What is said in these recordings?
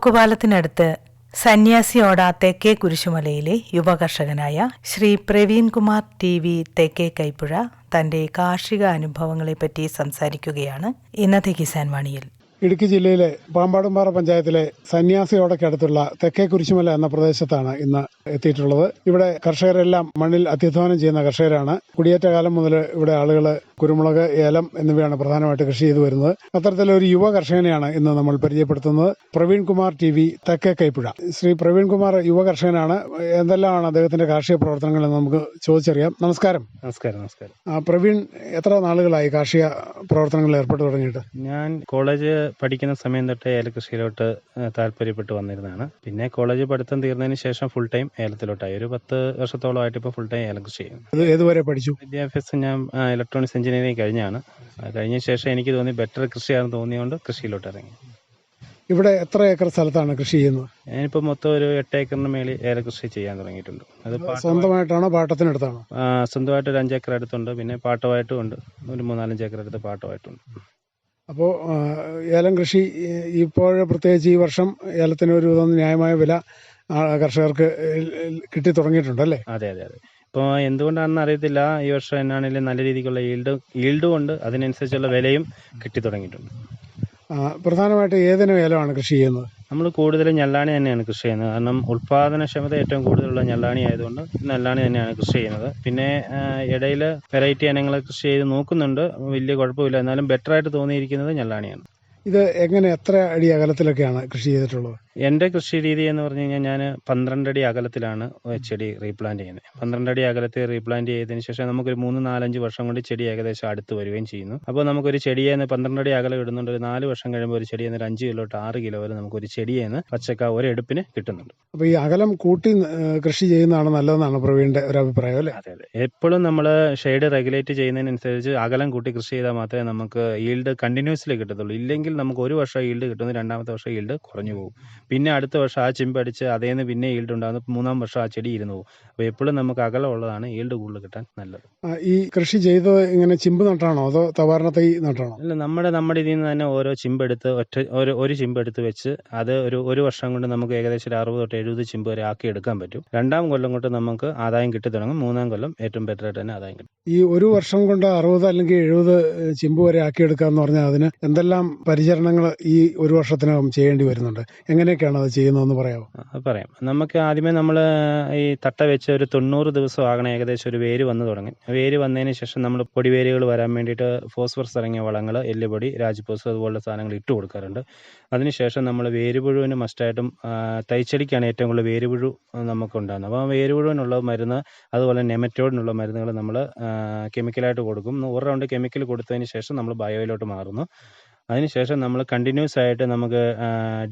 തൂക്കുപാലത്തിനടുത്ത് സന്യാസിയോട തെക്കേ കുരിശുമലയിലെ യുവകർഷകനായ ശ്രീ പ്രവീൺ കുമാർ ടി വി തെക്കേ കൈപ്പുഴ തന്റെ കാർഷിക അനുഭവങ്ങളെപ്പറ്റി സംസാരിക്കുകയാണ് ഇന്നത്തെ കിസാൻ വാണിയിൽ. ഇടുക്കി ജില്ലയിലെ പാമ്പാടുംപാറ പഞ്ചായത്തിലെ സന്യാസിയോടക്കടുത്തുള്ള തെക്കേ കുരിശുമല എന്ന പ്രദേശത്താണ് ഇന്ന് എത്തിയിട്ടുള്ളത്. ഇവിടെ കർഷകരെല്ലാം മണ്ണിൽ അത്യധ്വാനം ചെയ്യുന്ന കർഷകരാണ്. കുടിയേറ്റ കാലം മുതൽ ഇവിടെ ആളുകൾ കുരുമുളക് ഏലം എന്നിവയാണ് പ്രധാനമായിട്ട് കൃഷി ചെയ്തു വരുന്നത്. അത്തരത്തിലൊരു യുവ കർഷകനെയാണ് ഇന്ന് നമ്മൾ പരിചയപ്പെടുത്തുന്നത്. Praveen Kumar T V Thekke Kaipuzha. ശ്രീ പ്രവീൺ കുമാർ യുവ കർഷകനാണ്. എന്തെല്ലാമാണ് അദ്ദേഹത്തിന്റെ കാർഷിക പ്രവർത്തനങ്ങൾ എന്ന് നമുക്ക് ചോദിച്ചറിയാം. നമസ്കാരം. നമസ്കാരം നമസ്കാരം. പ്രവീൺ എത്ര നാളുകളായി കാർഷിക പ്രവർത്തനങ്ങളിൽ ഏർപ്പെട്ടു തുടങ്ങിയിട്ട്? ഞാൻ കോളേജ് പഠിക്കുന്ന സമയം തൊട്ട് ഏലകൃഷിയിലോട്ട് താല്പര്യപ്പെട്ട് വന്നിരുന്നതാണ്. പിന്നെ കോളേജ് പഠിത്തം തീർന്നതിന് ശേഷം ഫുൾ ടൈം ഏലത്തിലോട്ടായി. ഒരു പത്ത് വർഷത്തോളമായിട്ട് ഇപ്പോൾ ഫുൾ ടൈം ഏലകൃഷി ചെയ്യുന്നു. ഏതുവരെ പഠിച്ചു? വിദ്യാഭ്യാസം ഞാൻ ഇലക്ട്രോണിക്സ് എഞ്ചിനീയറിംഗ് കഴിഞ്ഞാണ്. കഴിഞ്ഞ ശേഷം എനിക്ക് തോന്നി ബെറ്റർ കൃഷിയാണെന്ന് തോന്നിയുകൊണ്ട് കൃഷിയിലോട്ട് ഇറങ്ങി. ഇവിടെ എത്ര ഏക്കർ സ്ഥലത്താണ് കൃഷി ചെയ്യുന്നത്? ഞാനിപ്പോൾ മൊത്തം ഒരു എട്ട് ഏക്കറിന് മേളിൽ ഏലകൃഷി ചെയ്യാൻ തുടങ്ങിയിട്ടുണ്ട്. അത് സ്വന്തമായിട്ടാണോ പാട്ടത്തിനടുത്താണോ സ്വന്തമായിട്ട് ഒരു അഞ്ചേക്കർ അടുത്തുണ്ട്. പിന്നെ പാട്ടമായിട്ടും ഉണ്ട്. ഒരു മൂന്നാലഞ്ച് ഏക്കർ അടുത്ത് പാട്ടമായിട്ടുണ്ട് അപ്പോൾ ഏലം കൃഷി ഇപ്പോൾ പ്രത്യേകിച്ച് ഈ വർഷം ഏലത്തിന് ഒരു ന്യായമായ വില കർഷകർക്ക് കിട്ടി തുടങ്ങിയിട്ടുണ്ട് അല്ലേ? അതെ അതെ അതെ. ഇപ്പോൾ എന്തുകൊണ്ടാണെന്ന് അറിയത്തില്ല ഈ വർഷം എന്നാണെങ്കിലും നല്ല രീതിക്കുള്ള ഈൽഡ് ഈൽഡും ഉണ്ട് അതിനനുസരിച്ചുള്ള വിലയും കിട്ടി തുടങ്ങിയിട്ടുണ്ട്. പ്രധാനമായിട്ട് ഏതിനും ഏലമാണ് കൃഷി ചെയ്യുന്നത്? നമ്മൾ കൂടുതലും ഞെല്ലാണി തന്നെയാണ് കൃഷി ചെയ്യുന്നത്. കാരണം ഉൽപാദനക്ഷമത ഏറ്റവും കൂടുതലുള്ള ഞെല്ലാണി ആയതുകൊണ്ട് നെല്ലാണി തന്നെയാണ് കൃഷി ചെയ്യുന്നത്. പിന്നെ ഇടയിൽ വെറൈറ്റി ഇനങ്ങൾ കൃഷി ചെയ്ത് നോക്കുന്നുണ്ട്. വലിയ കുഴപ്പമില്ല. എന്നാലും ബെറ്റർ ആയിട്ട് തോന്നിയിരിക്കുന്നത് ഞെല്ലാണിയാണ് ഇത് എങ്ങനെ എത്ര അടി അകലത്തിലൊക്കെയാണ് കൃഷി ചെയ്തിട്ടുള്ളത്? എന്റെ കൃഷി രീതി എന്ന് പറഞ്ഞു കഴിഞ്ഞാൽ ഞാൻ പന്ത്രണ്ട് അടി അകലത്തിലാണ് ചെടി റീപ്ലാന്റ് ചെയ്യുന്നത്. പന്ത്രണ്ട് അടി അകലത്തിൽ റീപ്ലാന്റ് ചെയ്തതിന് ശേഷം നമുക്കൊരു മൂന്ന് നാലഞ്ച് വർഷം കൊണ്ട് ചെടി ഏകദേശം അടുത്ത് വരികയും ചെയ്യുന്നു. അപ്പോൾ നമുക്കൊരു ചെടിയെ നിന്ന് പന്ത്രണ്ട് അടി അകലം ഇടുന്നുണ്ട്. ഒരു നാല് വർഷം കഴിയുമ്പോൾ ഒരു ചെടിയിൽ നിന്ന് ഒരു അഞ്ച് കിലോ തൊട്ട് ആറ് കിലോ വരെ നമുക്കൊരു ചെടിയിൽ നിന്ന് പച്ചക്ക ഒരെടുപ്പിന് കിട്ടുന്നുണ്ട്. അപ്പോൾ ഈ അകലം കൂട്ടി കൃഷി ചെയ്യുന്നതാണ് നല്ലതെന്നാണ് പ്രവീണിന്റെ ഒരു അഭിപ്രായം അല്ലേ? അതെ അതെ. എപ്പോഴും നമ്മൾ ഷെയ്ഡ് റെഗുലേറ്റ് ചെയ്യുന്നതിനനുസരിച്ച് അകലം കൂട്ടി കൃഷി ചെയ്താൽ മാത്രമേ നമുക്ക് ഈൽഡ് കണ്ടിന്യൂസ്ലി കിട്ടത്തുള്ളൂ. ഇല്ലെങ്കിൽ നമുക്ക് ഒരു വർഷം ഈൽഡ് കിട്ടുന്നു രണ്ടാമത്തെ വർഷം ഈൽഡ് കുറഞ്ഞു പോകും. പിന്നെ അടുത്ത വർഷം ആ ചെമ്പ് അടിച്ച് അതേ നിന്ന് പിന്നെ ഈൽഡ് ഉണ്ടാകുന്നു മൂന്നാം വർഷം ആ ചെടി ഇരുന്ന് പോകും. അപ്പോൾ എപ്പോഴും നമുക്ക് അകലമുള്ളതാണ് ഈൽഡ് കൂടുതൽ കിട്ടാൻ നല്ലത്. ഈ കൃഷി ചെയ്തത് ഇങ്ങനെ ചിമ്പ് നട്ടാണോ അതോ തവാരണ തൈ നട്ടാണോ? അല്ല നമ്മുടെ നമ്മുടെ ഇതിൽ നിന്ന് തന്നെ ഓരോ ചിമ്പെടുത്ത് ഒറ്റ ഒരു ഒരു ചിമ്പെടുത്ത് വെച്ച് അത് ഒരു ഒരു വർഷം കൊണ്ട് നമുക്ക് ഏകദേശം ഒരു അറുപത് തൊട്ട് എഴുപത് ചിമ്പ് വരെ ആക്കി എടുക്കാൻ പറ്റും. രണ്ടാം കൊല്ലം കൊണ്ട് നമുക്ക് ആദായം കിട്ടി തുടങ്ങും. മൂന്നാം കൊല്ലം ഏറ്റവും ബെറ്റർ ആയിട്ട് തന്നെ ആദായം കിട്ടും. ഈ ഒരു വർഷം കൊണ്ട് അറുപത് അല്ലെങ്കിൽ എഴുപത് ചിമ്പ് വരെ ആക്കി എന്ന് പറഞ്ഞാൽ അതിന് എന്തെല്ലാം പരിചരണങ്ങൾ ഈ ഒരു വർഷത്തിനകം ചെയ്യേണ്ടി വരുന്നുണ്ട്. എങ്ങനെയൊക്കെയാണ് അത് ചെയ്യുന്നതെന്ന് പറയാമോ പറയാം. നമുക്ക് ആദ്യമേ നമ്മൾ ഈ തട്ട വെച്ച് ഒരു തൊണ്ണൂറ് ദിവസം ആകണം ഏകദേശം ഒരു വേര് വന്നു തുടങ്ങി. വേര് വന്നതിന് ശേഷം നമ്മൾ പൊടിവേരുകൾ വരാൻ വേണ്ടിയിട്ട് ഫോസ്ഫറസ് ഇറങ്ങിയ വളങ്ങൾ എല്ലുപൊടി രാജ്പോസ് അതുപോലുള്ള സാധനങ്ങൾ ഇട്ട് കൊടുക്കാറുണ്ട്. അതിനുശേഷം നമ്മൾ വേരുപുഴുവിന് മസ്റ്റായിട്ടും തൈച്ചടിക്കാണ് ഏറ്റവും കൂടുതൽ വേരുപുഴു നമുക്ക് ഉണ്ടാകുന്നത് അപ്പോൾ വേരുപുഴുവിനുള്ള മരുന്ന് അതുപോലെ നെമറ്റോഡിനുള്ള മരുന്നുകൾ നമ്മൾ കെമിക്കലായിട്ട് കൊടുക്കും. ഒരു റൗണ്ട് കെമിക്കൽ കൊടുത്തതിന് ശേഷം നമ്മൾ ബയോയിലോട്ട് മാറുന്നു. അതിനുശേഷം നമ്മൾ കണ്ടിന്യൂസ് ആയിട്ട് നമുക്ക്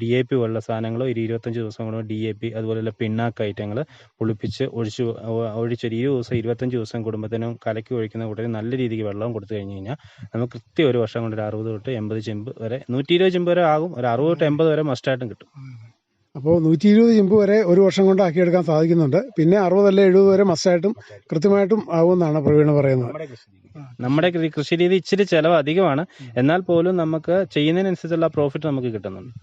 ഡി എ പി പോലുള്ള സാധനങ്ങൾ ഒരു ഇരുപത്തഞ്ച് ദിവസം കൊണ്ട് ഡി എ പി അതുപോലെയുള്ള പിണ്ണാക്ക് ഐറ്റങ്ങൾ പുളിപ്പിച്ച് ഒഴിച്ച് ഒഴിച്ച് ഒഴിച്ചൊരു ഇരുപത് ദിവസം ഇരുപത്തഞ്ച് ദിവസം കുടുംബത്തിനും കലക്കി ഒഴിക്കുന്ന കൂട്ടത്തിൽ നല്ല രീതിക്ക് വെള്ളം കൊടുത്തു കഴിഞ്ഞ് കഴിഞ്ഞാൽ നമുക്ക് കൃത്യം ഒരു വർഷം കൊണ്ട് ഒരു അറുപത് തൊട്ട് എൺപത് ചെമ്പ് വരെ നൂറ്റി ഇരുപത് ചെമ്പ് വരെ ആകും. ഒരു അറുപത് തൊട്ട് എൺപത് വരെ മസ്റ്റായിട്ടും കിട്ടും. അപ്പോൾ നൂറ്റി ഇരുപത് ചെമ്പ് വരെ ഒരു വർഷം കൊണ്ട് ആക്കിയെടുക്കാൻ സാധിക്കുന്നുണ്ട്. പിന്നെ അറുപതല്ല എഴുപത് വരെ മസ്റ്റായിട്ടും കൃത്യമായിട്ടും ആവുമെന്നാണ് പ്രവീണ് പറയുന്നത്. നമ്മുടെ കൃഷി രീതി. ഇച്ചിരി ചിലവ് അധികമാണ്. എന്നാൽ പോലും നമുക്ക് ചെയ്യുന്നതിനനുസരിച്ചുള്ള പ്രോഫിറ്റ് നമുക്ക് കിട്ടുന്നുണ്ട്.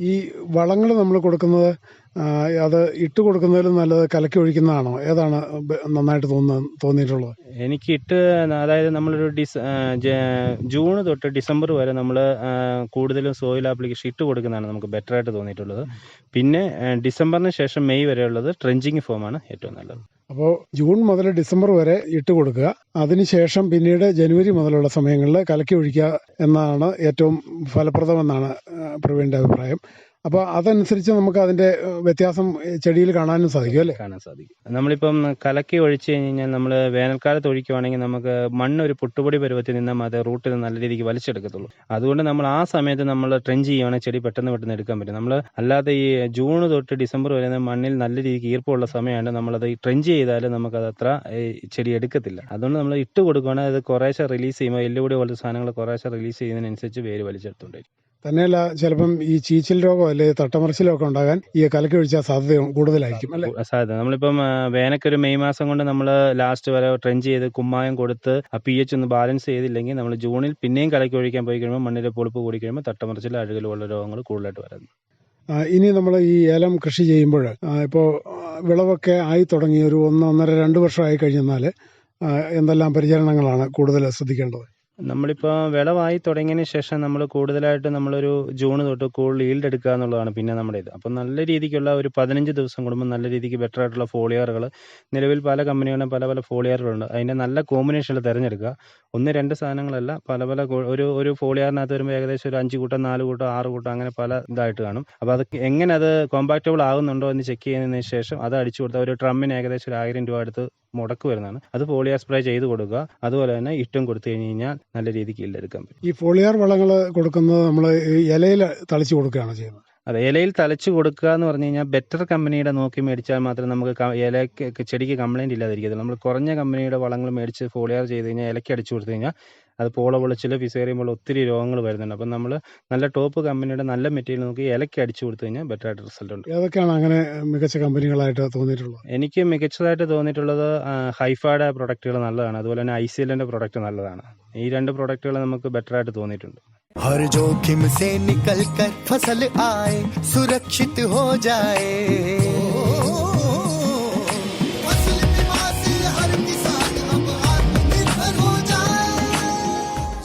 ഈ വളങ്ങൾ നമ്മൾ കൊടുക്കുന്നത് അത് ഇട്ട് കൊടുക്കുന്നതിലും നല്ലത് കലക്കി ഒഴിക്കുന്നതാണോ? ഏതാണ് നന്നായിട്ട് തോന്നുന്നത് തോന്നിയിട്ടുള്ളത്? എനിക്ക് ഇട്ട് അതായത് നമ്മളൊരു ഡിസ് ജൂണ് ജൂൺ തൊട്ട് ഡിസംബർ വരെ നമ്മൾ കൂടുതലും സോയിൽ ആപ്ലിക്കേഷൻ ഇട്ട് കൊടുക്കുന്നതാണ് നമുക്ക് ബെറ്റർ ആയിട്ട് തോന്നിയിട്ടുള്ളത്. പിന്നെ ഡിസംബറിന് ശേഷം മെയ് വരെയുള്ളത് ട്രെഞ്ചിങ് ഫോമാണ് ഏറ്റവും നല്ലത്. അപ്പോൾ ജൂൺ മുതൽ ഡിസംബർ വരെ ഇട്ട് കൊടുക്കുക. അതിനുശേഷം പിന്നീട് ജനുവരി മുതലുള്ള സമയങ്ങളിൽ കലക്കി ഒഴിക്കുക എന്നാണ് ഏറ്റവും ഫലപ്രദമെന്നാണ് പ്രവീണിന്റെ അഭിപ്രായം. അപ്പോൾ അതനുസരിച്ച് നമുക്ക് അതിന്റെ വ്യത്യാസം ചെടിയിൽ കാണാനും സാധിക്കും അല്ലേ? കാണാൻ സാധിക്കും. നമ്മളിപ്പം കലക്കി ഒഴിച്ച് കഴിഞ്ഞ് കഴിഞ്ഞാൽ നമ്മൾ വേനൽക്കാലത്ത് ഒഴിക്കുവാണെങ്കിൽ നമുക്ക് മണ്ണൊരു പുട്ടുപൊടി പരുവത്തിൽ നിന്നും അത് റൂട്ടിൽ നല്ല രീതിക്ക് വലിച്ചെടുക്കത്തുള്ളൂ. അതുകൊണ്ട് നമ്മൾ ആ സമയത്ത് നമ്മൾ ട്രെഞ്ച് ചെയ്യുവാണെങ്കിൽ ചെടി പെട്ടെന്ന് പെട്ടെന്ന് എടുക്കാൻ പറ്റും. നമ്മൾ അല്ലാതെ ഈ ജൂൺ തൊട്ട് ഡിസംബർ വരെ മണ്ണിൽ നല്ല രീതിക്ക് ഈർപ്പമുള്ള സമയമാണ് നമ്മളത് ട്രെഞ്ച് ചെയ്താൽ നമുക്കത് അത്ര ചെടി എടുക്കത്തില്ല. അതുകൊണ്ട് നമ്മൾ ഇട്ട് കൊടുക്കുകയാണെങ്കിൽ അത് കുറേശ്ശെ റിലീസ് ചെയ്യുമ്പോൾ എല്ലുപൊടി പോലത്തെ സാധനങ്ങൾ കുറേശ്ശെ റിലീസ് ചെയ്യുന്നതിനനുസരിച്ച് വേര് വലിച്ചെടുത്തുകൊണ്ടിരിക്കും. തന്നെയല്ല ചിലപ്പം ഈ ചീച്ചിൽ രോഗം അല്ലെങ്കിൽ തട്ടമറിച്ചിലോ ഒക്കെ ഉണ്ടാകാൻ ഈ കലക്കി ഒഴിച്ചാൽ സാധ്യത കൂടുതലായിരിക്കും അല്ലേ? സാധ്യത. നമ്മളിപ്പം വേനൊക്കെ ഒരു മെയ് മാസം കൊണ്ട് നമ്മൾ ലാസ്റ്റ് വരെ ട്രെഞ്ച് ചെയ്ത് കുമ്മായം കൊടുത്ത് പി എച്ച് ഒന്ന് ബാലൻസ് ചെയ്തില്ലെങ്കിൽ നമ്മൾ ജൂണിൽ പിന്നെയും കലക്കി ഒഴിക്കാൻ പോയി കഴിയുമ്പോൾ മണ്ണിലെ പൊളിപ്പ് കൂടി കഴിയുമ്പോൾ തട്ടമറിച്ചിൽ അഴുകൽ പോലുള്ള രോഗങ്ങൾ കൂടുതലായിട്ട് വരുന്നു ഇനി നമ്മൾ ഈ ഏലം കൃഷി ചെയ്യുമ്പോൾ ഇപ്പോൾ വിളവൊക്കെ ആയി തുടങ്ങി ഒരു ഒന്ന് ഒന്നര രണ്ട് വർഷമായി കഴിഞ്ഞെന്നാൽ എന്തെല്ലാം പരിചരണങ്ങളാണ് കൂടുതൽ ശ്രദ്ധിക്കേണ്ടത്? നമ്മളിപ്പോൾ വിളവായി തുടങ്ങിയതിന് ശേഷം നമ്മൾ കൂടുതലായിട്ട് നമ്മളൊരു ജൂൺ തൊട്ട് കൂടുതൽ ഈൽഡ് എടുക്കുക എന്നുള്ളതാണ് പിന്നെ നമ്മുടെ ഇത്. അപ്പം നല്ല രീതിക്കുള്ള ഒരു പതിനഞ്ച് ദിവസം കൂടുമ്പോൾ നല്ല രീതിക്ക് ബെറ്റർ ആയിട്ടുള്ള ഫോളിയറുകൾ നിലവിൽ പല കമ്പനികളും പല പല ഫോളിയറുകളുണ്ട് അതിന്റെ നല്ല കോമ്പിനേഷനിൽ തിരഞ്ഞെടുക്കുക. ഒന്ന് രണ്ട് സാധനങ്ങളല്ല പല പല ഒരു ഒരു ഫോളിയറിനകത്ത് വരുമ്പോൾ ഏകദേശം ഒരു അഞ്ച് കൂട്ടം നാല് കൂട്ടം ആറ് കൂട്ടം അങ്ങനെ പല ഇതായിട്ട് കാണും. അപ്പോൾ അത് എങ്ങനെ അത് കോമ്പാക്റ്റബിൾ ആകുന്നുണ്ടോ എന്ന് ചെക്ക് ചെയ്യുന്നതിന് ശേഷം അത് അടിച്ചു കൊടുത്താൽ ഒരു ട്രമ്മിന് ഏകദേശം ഒരു ആയിരം രൂപ അടുത്ത് മുടക്ക് വരുന്നതാണ് അത് പോളിയർ സ്പ്രേ ചെയ്ത് കൊടുക്കുക. അതുപോലെ തന്നെ ഇഷ്ടം കൊടുത്തു കഴിഞ്ഞ് കഴിഞ്ഞാൽ നല്ല രീതിക്ക് ഇല്ലെടുക്കാൻ പറ്റും. ഈ ഫോളിയാർ വളങ്ങൾ കൊടുക്കുന്നത് നമ്മൾ ഇലയിൽ തളിച്ചു കൊടുക്കുകയാണ് ചെയ്യുന്നത്. അതെ ഇലയിൽ തളിച്ചു കൊടുക്കുക എന്ന് പറഞ്ഞു കഴിഞ്ഞാൽ ബെറ്റർ കമ്പനിയുടെ നോക്കി മേടിച്ചാൽ മാത്രമേ നമുക്ക് ഇലയ്ക്ക് ചെടിക്ക് കംപ്ലൈന്റ് ഇല്ലാതിരിക്കത്തുള്ളൂ. നമ്മൾ കുറഞ്ഞ കമ്പനിയുടെ വളങ്ങൾ മേടിച്ച് ഫോളിയർ ചെയ്ത് കഴിഞ്ഞാൽ ഇലയ്ക്ക് അടിച്ചു കൊടുത്തു കഴിഞ്ഞാൽ അത് പോള പൊളിച്ചിൽ ഫിസേറിയം പോലെ ഒത്തിരി രോഗങ്ങൾ വരുന്നുണ്ട് അപ്പം നമ്മൾ നല്ല ടോപ്പ് കമ്പനിയുടെ നല്ല മെറ്റീരിയൽ നോക്കി ഇലയ്ക്ക് അടിച്ചു കൊടുത്തു കഴിഞ്ഞാൽ ബെറ്റർ ആയിട്ട് റിസൾട്ട് ഉണ്ട് ഏതൊക്കെയാണ് അങ്ങനെ മികച്ച കമ്പനികളായിട്ട് തോന്നിയിട്ടുള്ളത് എനിക്ക് മികച്ചതായിട്ട് തോന്നിയിട്ടുള്ളത് ഹൈഫായുടെ പ്രൊഡക്റ്റുകൾ നല്ലതാണ് അതുപോലെ തന്നെ ഐ സി എല്ലിൻ്റെ പ്രൊഡക്റ്റ് നല്ലതാണ് ഈ രണ്ട് പ്രൊഡക്റ്റുകൾ നമുക്ക് ബെറ്റർ ആയിട്ട് തോന്നിയിട്ടുണ്ട് हर जोखिम से निकल कर फसल आए सुरक्षित हो जाए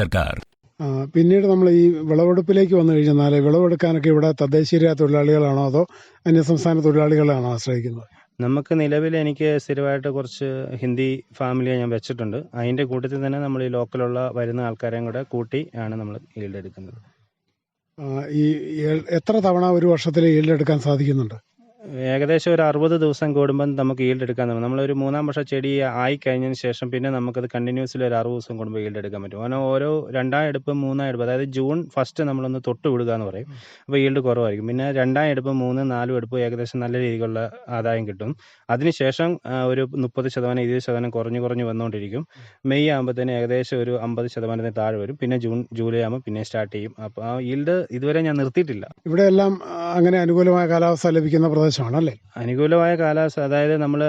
സർക്കാർ. പിന്നീട് നമ്മൾ ഈ വിളവെടുപ്പിലേക്ക് വന്നു കഴിഞ്ഞാൽ വിളവെടുക്കാനൊക്കെ ഇവിടെ തദ്ദേശീയ തൊഴിലാളികളാണോ അതോ അന്യസംസ്ഥാന തൊഴിലാളികളാണോ ആശ്രയിക്കുന്നത്? നമുക്ക് നിലവിൽ എനിക്ക് സ്ഥിരമായിട്ട് കുറച്ച് ഹിന്ദി ഫാമിലിയെ ഞാൻ വെച്ചിട്ടുണ്ട്. അതിന്റെ കൂട്ടത്തിൽ തന്നെ നമ്മൾ ഈ ലോക്കലുള്ള വരുന്ന ആൾക്കാരെയും കൂടെ കൂട്ടി ആണ് നമ്മൾ ഈൽഡ് എടുക്കുന്നത്. ഈ എത്ര തവണ ഒരു വർഷത്തിൽ ഈൽഡ് എടുക്കാൻ സാധിക്കുന്നുണ്ട്? ഏകദേശം ഒരു അറുപത് ദിവസം കൂടുമ്പം നമുക്ക് ഈൽഡ് എടുക്കാൻ തുടങ്ങും. നമ്മളൊരു മൂന്നാം വർഷം ചെടി ആയി കഴിഞ്ഞതിന് ശേഷം പിന്നെ നമുക്കത് കണ്ടിന്യൂസ്ലി ഒരു അറുപത് ദിവസം കൂടുമ്പോൾ ഈൽഡ് എടുക്കാൻ പറ്റും. അങ്ങനെ ഓരോ രണ്ടാം എടുപ്പ് മൂന്നാം എടുപ്പ് അതായത് ജൂൺ ഫസ്റ്റ് നമ്മളൊന്ന് തൊട്ട് വിടുക എന്ന് പറയും. അപ്പോൾ ഈൽഡ് കുറവായിരിക്കും. പിന്നെ രണ്ടാം എടുപ്പ് മൂന്ന് നാലും എടുപ്പ് ഏകദേശം നല്ല രീതിയിലുള്ള ആദായം കിട്ടും. അതിനുശേഷം ഒരു മുപ്പത് ശതമാനം ഇരുപത് ശതമാനം കുറഞ്ഞു കുറഞ്ഞു വന്നുകൊണ്ടിരിക്കും. മെയ് ആകുമ്പോഴത്തേന് ഏകദേശം ഒരു അമ്പത് ശതമാനത്തിന് താഴെ വരും. പിന്നെ ജൂൺ ജൂലൈ ആകുമ്പോൾ പിന്നെ സ്റ്റാർട്ട് ചെയ്യും. അപ്പോൾ ആ ഈൽഡ് ഇതുവരെ ഞാൻ നിർത്തിയിട്ടില്ല. ഇവിടെ എല്ലാം അങ്ങനെ അനുകൂലമായ കാലാവസ്ഥ ലഭിക്കുന്ന പ്രദേശമാണ് അല്ലേ അനുകൂലമായ കാലാവസ്ഥ അതായത് നമ്മൾ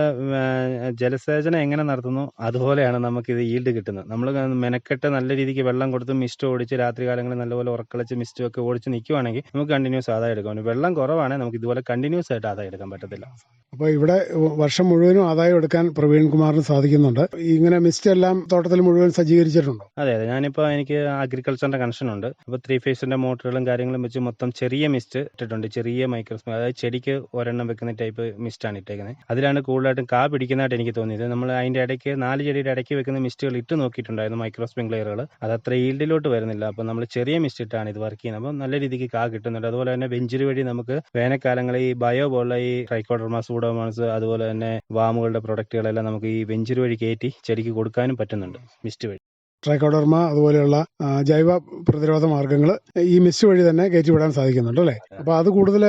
ജലസേചനം എങ്ങനെ നടത്തുന്നു അതുപോലെയാണ് നമുക്ക് ഇത് ഈൽഡ് കിട്ടുന്നത്. നമ്മൾ മെനക്കെട്ട് നല്ല രീതിക്ക് വെള്ളം കൊടുത്ത് മിസ്റ്റ് ഓടിച്ച് രാത്രി കാലങ്ങളിൽ നല്ലപോലെ ഉറക്കളിച്ച് മിസ്റ്റ് ഒക്കെ ഓടിച്ച് നിൽക്കുവാണെങ്കിൽ നമുക്ക് കണ്ടിന്യൂസ് ആദായം എടുക്കാൻ പറ്റും. വെള്ളം കുറവാണെങ്കിൽ നമുക്ക് ഇതുപോലെ കണ്ടിന്യൂസ് ആയിട്ട് ആദായം എടുക്കാൻ പറ്റത്തില്ല. അപ്പോൾ ഇവിടെ വർഷം മുഴുവനും ആദായം എടുക്കാൻ പ്രവീൺ കുമാറിന് സാധിക്കുന്നുണ്ട്. ഇങ്ങനെ മിസ്റ്റ് എല്ലാം തോട്ടത്തിൽ മുഴുവൻ സജ്ജീകരിച്ചിട്ടുണ്ടോ? അതെ അതെ. ഞാനിപ്പോൾ എനിക്ക് അഗ്രികൾച്ചറിന്റെ കണക്ഷൻ ഉണ്ട്. അപ്പോൾ ത്രീ ഫേസിന്റെ മോട്ടറുകളും കാര്യങ്ങളും വെച്ച് മൊത്തം ചെറിയ മിസ്റ്റ് ഇട്ടിട്ടുണ്ട്. ചെറിയ മൈക്രോസ്മോ അതായത് ചെടിക്ക് ഒരെണ്ണം ഒരെണ്ണം വെക്കുന്ന ടൈപ്പ് മിസ്റ്റാണ് ഇട്ടേക്കുന്നത് അതിലാണ് കൂടുതലായിട്ടും കാ പിടിക്കുന്നതായിട്ട് എനിക്ക് തോന്നിയത്. നമ്മൾ അതിന്റെ ഇടയ്ക്ക് നാല് ചെടിയുടെ ഇടയ്ക്ക് വെക്കുന്ന മിസ്റ്റുകൾ ഇട്ട് നോക്കിയിട്ടുണ്ടായിരുന്നു മൈക്രോ സ്പ്രിംഗ്ലെയറുകൾ അത് അത്ര ഈൽഡിലോട്ട് വരുന്നില്ല. അപ്പോൾ നമ്മൾ ചെറിയ മിസ്റ്റ് ഇട്ടാണ് ഇത് വർക്ക് ചെയ്യുന്നത്. അപ്പോൾ നല്ല രീതിക്ക് കാ കിട്ടുന്നുണ്ട്. അതുപോലെ തന്നെ വെഞ്ചിരി വഴി നമുക്ക് വേനൽക്കാലങ്ങളിൽ ഈ ബയോ പോലുള്ള ഈ ട്രൈക്കോഡർമ സൂഡോമോൺസ് അതുപോലെ തന്നെ വാമുകളുടെ പ്രൊഡക്റ്റുകളെല്ലാം നമുക്ക് ഈ വെഞ്ചിരി വഴി കയറ്റി ചെടിക്ക് കൊടുക്കാനും പറ്റുന്നുണ്ട് മിസ്റ്റ് വഴി. ട്രൈക്കോഡർമ അതുപോലെയുള്ള ജൈവ പ്രതിരോധ മാർഗങ്ങൾ ഈ മിസ് വഴി തന്നെ കയറ്റിവിടാൻ സാധിക്കുന്നുണ്ട് അല്ലേ? അപ്പോൾ അത് കൂടുതൽ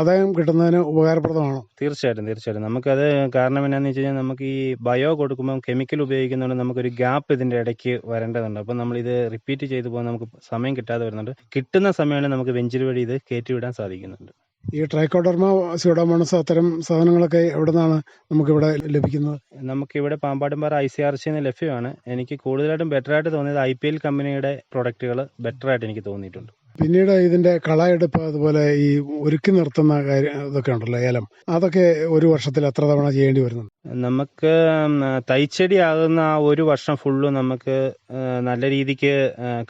ആദായം കിട്ടുന്നതിന് ഉപകാരപ്രദമാണോ? തീർച്ചയായിട്ടും തീർച്ചയായിട്ടും. നമുക്കത് കാരണം എന്നാന്ന് വെച്ച് കഴിഞ്ഞാൽ നമുക്ക് ഈ ബയോ കൊടുക്കുമ്പോൾ കെമിക്കൽ ഉപയോഗിക്കുന്നതുകൊണ്ട് നമുക്കൊരു ഗ്യാപ്പ് ഇതിന്റെ ഇടയ്ക്ക് വരേണ്ടതുണ്ട്. അപ്പോൾ നമ്മൾ ഇത് റിപ്പീറ്റ് ചെയ്തു പോകാൻ നമുക്ക് സമയം കിട്ടാതെ വരുന്നുണ്ട്. കിട്ടുന്ന സമയമാണ് നമുക്ക് വെഞ്ചിൽ വഴി ഇത് കയറ്റിവിടാൻ സാധിക്കുന്നുണ്ട്. ഈ ട്രൈക്കോഡർമ സ്യൂഡോമോണസ് അത്തരം സാധനങ്ങളൊക്കെ എവിടെ നിന്നാണ് നമുക്കിവിടെ ലഭിക്കുന്നത്? നമുക്കിവിടെ പാമ്പാടുംപാറ ഐ സി ആർ സിന്ന് ലഭ്യമാണ്. എനിക്ക് കൂടുതലായിട്ടും ബെറ്ററായിട്ട് തോന്നിയത് ഐ പി എൽ കമ്പനിയുടെ പ്രൊഡക്റ്റുകൾ ബെറ്ററായിട്ട് എനിക്ക് തോന്നിയിട്ടുണ്ട്. പിന്നീട് ഇതിന്റെ കളയെടുപ്പ് അതുപോലെ ഈ ഒരുക്കി നിർത്തുന്ന കാര്യം ഇതൊക്കെ ഉണ്ടല്ലോ ഏലം. അതൊക്കെ ഒരു വർഷത്തിൽ എത്ര തവണ ചെയ്യേണ്ടി വരുന്നുണ്ട്? നമുക്ക് തൈച്ചെടി ആകുന്ന ആ ഒരു വർഷം ഫുള്ള് നമുക്ക് നല്ല രീതിക്ക്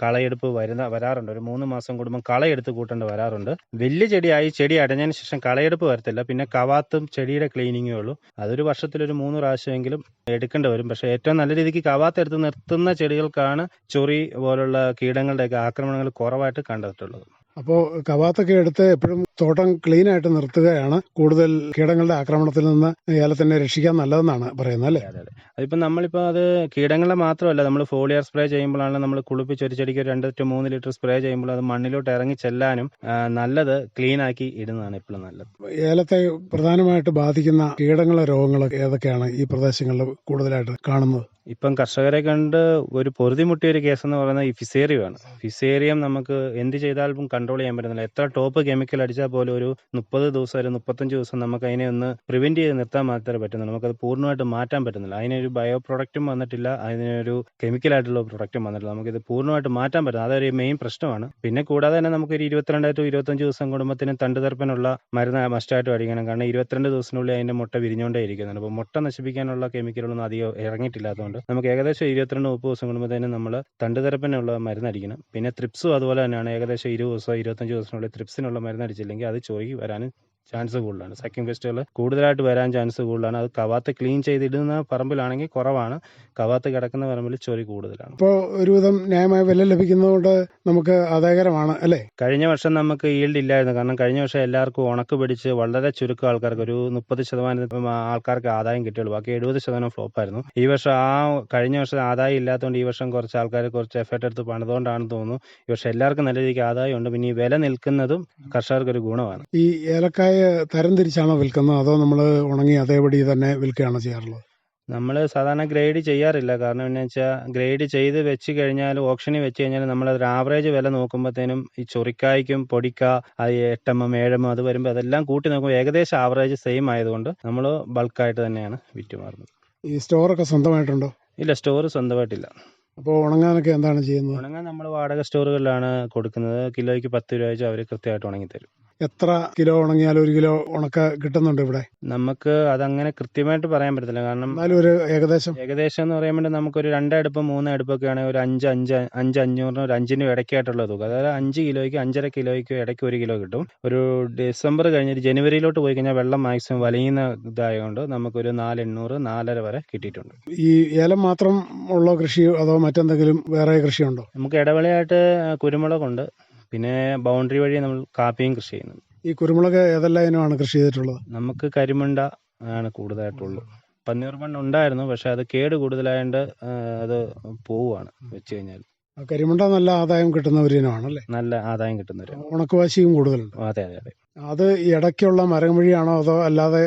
കളയെടുപ്പ് വരുന്ന വരാറുണ്ട്. ഒരു മൂന്ന് മാസം കൂടുമ്പോൾ കളയെടുത്ത് കൂട്ടേണ്ടി വരാറുണ്ട്. വലിയ ചെടിയായി ചെടി അടഞ്ഞതിന് ശേഷം കളയെടുപ്പ് വരത്തില്ല. പിന്നെ കവാത്തും ചെടിയുടെ ക്ലീനിങ്ങേ ഉള്ളൂ. അതൊരു വർഷത്തിൽ ഒരു മൂന്ന് പ്രാവശ്യമെങ്കിലും എടുക്കേണ്ടി വരും. പക്ഷേ ഏറ്റവും നല്ല രീതിക്ക് കവാത്തെടുത്ത് നിർത്തുന്ന ചെടികൾക്കാണ് ചൊറി പോലുള്ള കീടങ്ങളുടെയൊക്കെ ആക്രമണങ്ങൾ കുറവായിട്ട് കണ്ടിട്ടുള്ളത് അപ്പോൾ കവാത്തൊക്കെ എടുത്ത് എപ്പോഴും തോട്ടം ക്ലീൻ ആയിട്ട് നിർത്തുകയാണ്. കൂടുതൽ കീടങ്ങളുടെ ആക്രമണത്തിൽ നിന്ന് ഏലത്തിനെ രക്ഷിക്കാൻ നല്ലതെന്നാണ് പറയുന്നത് അല്ലേ? അതെ അതെ. അതിപ്പോൾ നമ്മളിപ്പോൾ അത് കീടങ്ങളെ മാത്രമല്ല നമ്മൾ ഫോളിയർ സ്പ്രേ ചെയ്യുമ്പോഴാണ് നമ്മൾ കുളിപ്പിച്ച് ഒരു ചെടിക്ക് രണ്ട് ടു മൂന്ന് ലിറ്റർ സ്പ്രേ ചെയ്യുമ്പോൾ അത് മണ്ണിലോട്ട് ഇറങ്ങി ചെല്ലാനും നല്ലത് ക്ലീൻ ആക്കി ഇടുന്നതാണ് എപ്പോഴും നല്ലത്. ഏലത്തെ പ്രധാനമായിട്ട് ബാധിക്കുന്ന കീടങ്ങളെ രോഗങ്ങളൊക്കെ ഏതൊക്കെയാണ് ഈ പ്രദേശങ്ങളിൽ കൂടുതലായിട്ട് കാണുന്നത്? ഇപ്പം കർഷകരെ കണ്ട് ഒരു പൊറുതിമുട്ടിയ ഒരു കേസ് എന്ന് പറയുന്നത് ഈ ഫിസേറിയമാണ് ഫിസേറിയം നമുക്ക് എന്ത് ചെയ്താലും കൺട്രോൾ ചെയ്യാൻ പറ്റുന്നില്ല. എത്ര ടോപ്പ് കെമിക്കൽ അടിച്ചാൽ പോലും ഒരു മുപ്പത് ദിവസം അല്ലെങ്കിൽ മുപ്പത്തഞ്ച് ദിവസം നമുക്ക് അതിനെ ഒന്ന് പ്രിവെന്റ് ചെയ്ത് നിർത്താൻ മാത്രമേ പറ്റുന്നുള്ളൂ. നമുക്കത് പൂർണമായിട്ട് മാറ്റാൻ പറ്റുന്നില്ല. അതിനൊരു ബയോ പ്രൊഡക്റ്റും വന്നിട്ടില്ല. അതിനൊരു കെമിക്കൽ ആയിട്ടുള്ള പ്രൊഡക്റ്റും വന്നിട്ടില്ല. നമുക്കിത് പൂർണമായിട്ട് മാറ്റാൻ പറ്റും. അതൊരു മെയിൻ പ്രശ്നമാണ്. പിന്നെ കൂടാതെ തന്നെ നമുക്ക് ഒരു ടു ഇരുപത്തഞ്ച് ദിവസം കുടുംബത്തിന് തണ്ടുതർപ്പനുള്ള മരുന്ന് മസ്റ്റായിട്ട് അടിക്കണം. കാരണം ഇരുപത്തിരണ്ട് ദിവസത്തിനുള്ളിൽ അതിന്റെ മുട്ട വിരിഞ്ഞുകൊണ്ടേ ഇരിക്കുന്നുണ്ട്. അപ്പോൾ മുട്ട നശിപ്പിക്കാനുള്ള കെമിക്കലുകളൊന്നും അധികം ഇറങ്ങിയിട്ടില്ലാത്തതുകൊണ്ട് നമുക്ക് ഏകദേശം ഇരുപത്തിരണ്ട് മുപ്പത് ദിവസം കൂടുമ്പോഴത്തേനും നമ്മൾ തണ്ടുതരപ്പിനുള്ള മരുന്ന് അടിക്കണം. പിന്നെ ത്രിപ്സും അതുപോലെ തന്നെയാണ്. ഏകദേശം ഇരുപത് ദിവസം ഇരുപത്തഞ്ച് ദിവസത്തിനുള്ളിൽ ത്രിപ്സിനുള്ള മരുന്ന് അടിച്ചില്ലെങ്കിൽ അത് ചൊറുകി വരാനും ചാൻസ് കൂടുതലാണ്. സക്കിംഗ് ഫെസ്റ്റുകൾ കൂടുതലായിട്ട് വരാൻ ചാൻസ് കൂടുതലാണ്. അത് കവാത്ത് ക്ലീൻ ചെയ്തിടുന്ന പറമ്പിലാണെങ്കിൽ കുറവാണ്. കവാത്ത് കിടക്കുന്ന പറമ്പിൽ ചൊറി കൂടുതലാണ്. ഇപ്പോൾ ഒരുവിധം ന്യായമായ വില ലഭിക്കുന്നതുകൊണ്ട് നമുക്ക് ആദായകരമാണ് അല്ലേ? കഴിഞ്ഞ വർഷം നമുക്ക് ഈൽഡ് ഇല്ലായിരുന്നു. കാരണം കഴിഞ്ഞ വർഷം എല്ലാവർക്കും ഉണക്ക് പിടിച്ച് വളരെ ചുരുക്കം ആൾക്കാർക്ക് ഒരു മുപ്പത് ശതമാനം ആൾക്കാർക്ക് ആദായം കിട്ടിയുള്ളൂ. ബാക്കി എഴുപത് ശതമാനം ഫ്ലോപ്പ് ആയിരുന്നു. ഈ വർഷം ആ കഴിഞ്ഞ വർഷം ആദായം ഇല്ലാത്തതുകൊണ്ട് ഈ വർഷം കുറച്ച് ആൾക്കാർ കുറച്ച് എഫേർട്ട് എടുത്ത് പണിതുകൊണ്ടാണെന്ന് തോന്നുന്നു. ഈ വർഷം എല്ലാവർക്കും നല്ല രീതിക്ക് ആദായമുണ്ട്. പിന്നെ ഈ വില നിൽക്കുന്നതും കർഷകർക്ക് ഒരു ഗുണമാണ്. ഈ ഏലക്കായ തരം തിരിച്ചാണോ വിൽക്കുന്നത്? അതോ നമ്മൾ ഉണങ്ങി അതേപടി തന്നെ വിൽക്കുകയാണോ ചെയ്യാറുള്ളത്? നമ്മൾ സാധാരണ ഗ്രേഡ് ചെയ്യാറില്ല. കാരണം എന്ന് വെച്ചാൽ ഗ്രേഡ് ചെയ്ത് വെച്ച് കഴിഞ്ഞാൽ ഓപ്ഷനിൽ വെച്ച് കഴിഞ്ഞാൽ നമ്മൾ ഒരു ആവറേജ് വില നോക്കുമ്പോഴത്തേനും ഈ ചൊറിക്കായ്ക്കും പൊടിക്ക അത് എട്ടെണ്ണം ഏഴെണ്ണം അത് വരുമ്പോൾ അതെല്ലാം കൂട്ടി നോക്കുമ്പോൾ ഏകദേശം ആവറേജ് സെയിം ആയതുകൊണ്ട് നമ്മൾ ബൾക്കായിട്ട് തന്നെയാണ് വിറ്റുമാറുന്നത്. ഈ സ്റ്റോറൊക്കെ സ്വന്തമായിട്ടുണ്ടോ? ഇല്ല സ്റ്റോർ സ്വന്തമായിട്ടില്ല. അപ്പോൾ ഉണങ്ങാനൊക്കെ എന്താണ് ചെയ്യുന്നത്? ഉണങ്ങാൻ നമ്മൾ വാടക സ്റ്റോറുകളിലാണ് കൊടുക്കുന്നത്. കിലോയ്ക്ക് പത്ത് രൂപ വെച്ച് അവർ കൃത്യമായിട്ട് ഉണങ്ങി തരും എത്ര കിലോ ഉണങ്ങിയാൽ ഒരു കിലോ ഉണക്ക കിട്ടുന്നുണ്ട് ഇവിടെ? നമുക്ക് അതങ്ങനെ കൃത്യമായിട്ട് പറയാൻ പറ്റത്തില്ല. കാരണം എന്നാലും ഒരു ഏകദേശം. ഏകദേശം എന്ന് പറയുമ്പോൾ നമുക്കൊരു രണ്ടടുപ്പം മൂന്ന് അടുപ്പൊക്കെ ആണെങ്കിൽ ഒരു അഞ്ച് അഞ്ച് അഞ്ച് അഞ്ഞൂറിന് ഒരു അഞ്ചിനും ഇടയ്ക്കായിട്ടുള്ള തുക. അതായത് അഞ്ച് കിലോയ്ക്ക് അഞ്ചര കിലോയ്ക്ക് ഇടയ്ക്ക് ഒരു കിലോ കിട്ടും. ഒരു ഡിസംബർ കഴിഞ്ഞിട്ട് ജനുവരിയിലോട്ട് പോയി കഴിഞ്ഞാൽ വെള്ളം മാക്സിമം വലിയുന്ന ഇതായതുകൊണ്ട് നമുക്കൊരു നാല് എണ്ണൂറ് നാലര വരെ കിട്ടിയിട്ടുണ്ട്. ഈ ഏലം മാത്രം ഉള്ള കൃഷി അതോ മറ്റെന്തെങ്കിലും വേറെ കൃഷിയുണ്ടോ? നമുക്ക് ഇടവേളയായിട്ട് കുരുമുളകുണ്ട്. പിന്നെ ബൗണ്ടറി വഴി നമ്മൾ കാപ്പിയും കൃഷി ചെയ്യുന്നുണ്ട്. ഈ കുരുമുളക് ഏതെല്ലാം ഇനമാണ് കൃഷി ചെയ്തിട്ടുള്ളത്? നമുക്ക് കരിമുണ്ട ആണ് കൂടുതലായിട്ടുള്ളത്. പന്നീർ മണ്ണ് ഉണ്ടായിരുന്നു പക്ഷെ അത് കേട് കൂടുതലായതുകൊണ്ട് അത് പോവുകയാണ് വെച്ച് കഴിഞ്ഞാൽ കരിമുണ്ട നല്ല ആദായം കിട്ടുന്ന ഒരു ഇനമാണ് അല്ലേ നല്ല ആദായം കിട്ടുന്ന ഒരു ഉണക്കവാശിയും കൂടുതലുണ്ട്. അതെ അതെ അതെ. അത് ഇടയ്ക്കുള്ള മരം വഴിയാണോ അതോ അല്ലാതെ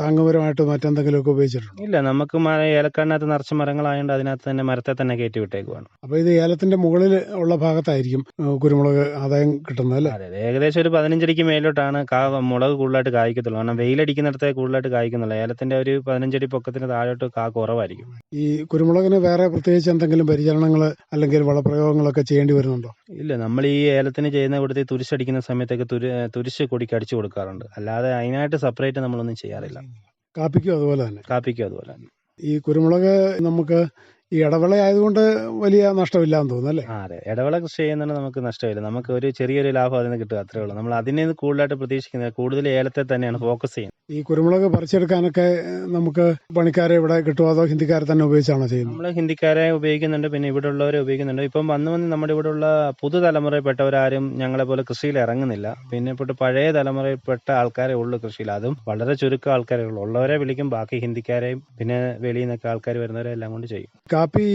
താങ്ങുമരമായിട്ട് മറ്റെന്തെങ്കിലുമൊക്കെ ഉപയോഗിച്ചിട്ടുണ്ടോ? ഇല്ല നമുക്ക് മര ഏലക്കാടിനകത്ത് നിറച്ച് മരങ്ങളായതുകൊണ്ട് അതിനകത്ത് തന്നെ മരത്തെ തന്നെ കയറ്റി വിട്ടേക്കുവാണ്. അപ്പോൾ ഇത് ഏലത്തിന്റെ മുകളിൽ ഉള്ള ഭാഗത്തായിരിക്കും കുരുമുളക് ആദായം കിട്ടുന്നത് അല്ലേ? അതെ അതെ. ഏകദേശം ഒരു പതിനഞ്ചടിക്ക് മേലോട്ടാണ് കാ മുളക് കൂടുതലായിട്ട് കായ്ക്കത്തുള്ളൂ. കാരണം വെയിലടിക്കുന്നിടത്തെ കൂടുതലായിട്ട് കായ്ക്കുന്നുള്ളു. ഏലത്തിന്റെ ഒരു പതിനഞ്ചടി പൊക്കത്തിന് താഴോട്ട് കാ കുറവായിരിക്കും. ഈ കുരുമുളകിന് വേറെ പ്രത്യേകിച്ച് എന്തെങ്കിലും പരിചരണങ്ങൾ അല്ലെങ്കിൽ വളപ്രയോഗങ്ങളൊക്കെ ചെയ്യേണ്ടി വരുന്നുണ്ടോ? ഇല്ല നമ്മൾ ഈ ഏലത്തിന് ചെയ്യുന്ന കൂടുതൽ തുരിശടിക്കുന്ന സമയത്തൊക്കെ തുരി തുരിശ് കൊടിക്ക് അടിച്ചു കൊടുക്കാറുണ്ട്. അല്ലാതെ അതിനായിട്ട് സെപ്പറേറ്റ് നമ്മളൊന്നും ചെയ്യാറില്ല. കാപ്പിക്കും അതുപോലെ തന്നെ. കാപ്പിക്കും അതുപോലെ തന്നെ. ഈ കുരുമുളക് നമുക്ക് ഈ ഇടവിള ആയതുകൊണ്ട് വലിയ നഷ്ടമില്ല എന്ന് തോന്നുന്നു അല്ലേ? അതെ. ഇടവിള കൃഷി ചെയ്യുന്നതുകൊണ്ട് നമുക്ക് നഷ്ടമില്ല. നമുക്ക് ഒരു ചെറിയൊരു ലാഭം അതിൽ നിന്ന് കിട്ടുക അത്രേ ഉള്ളൂ. നമ്മൾ അതിനെ കൂടുതലായിട്ട് പ്രതീക്ഷിക്കുന്നത് കൂടുതൽ ഏലത്തെ തന്നെയാണ് ഫോക്കസ് ചെയ്യുന്നത്. ഈ കുരുമുളക് പറിച്ചെടുക്കാനൊക്കെ നമുക്ക് പണിക്കാരെ ഇവിടെ കിട്ടുമോ അതോ ഹിന്ദിക്കാരെ തന്നെ ഉപയോഗിച്ചാണോ ചെയ്യുന്നത്? നമ്മൾ ഹിന്ദിക്കാരെ ഉപയോഗിക്കുന്നുണ്ട് പിന്നെ ഇവിടെ ഉള്ളവരെ ഉപയോഗിക്കുന്നുണ്ട്. ഇപ്പം വന്ന് വന്ന് നമ്മുടെ ഇവിടെ ഉള്ള പുതുതലമുറയിൽപ്പെട്ടവരാരും ഞങ്ങളെ പോലെ കൃഷിയിൽ ഇറങ്ങുന്നില്ല. പിന്നെ ഇപ്പോൾ പഴയ തലമുറയിൽപ്പെട്ട ആൾക്കാരെ ഉള്ളു കൃഷിയിൽ. അതും വളരെ ചുരുക്കം ആൾക്കാരെ ഉള്ളൂ. ഉള്ളവരെ വിളിക്കും ബാക്കി ഹിന്ദിക്കാരെയും പിന്നെ വെളിയിൽ നിന്നൊക്കെ ആൾക്കാർ വരുന്നവരെ എല്ലാം കൊണ്ട് ചെയ്യും. കാപ്പി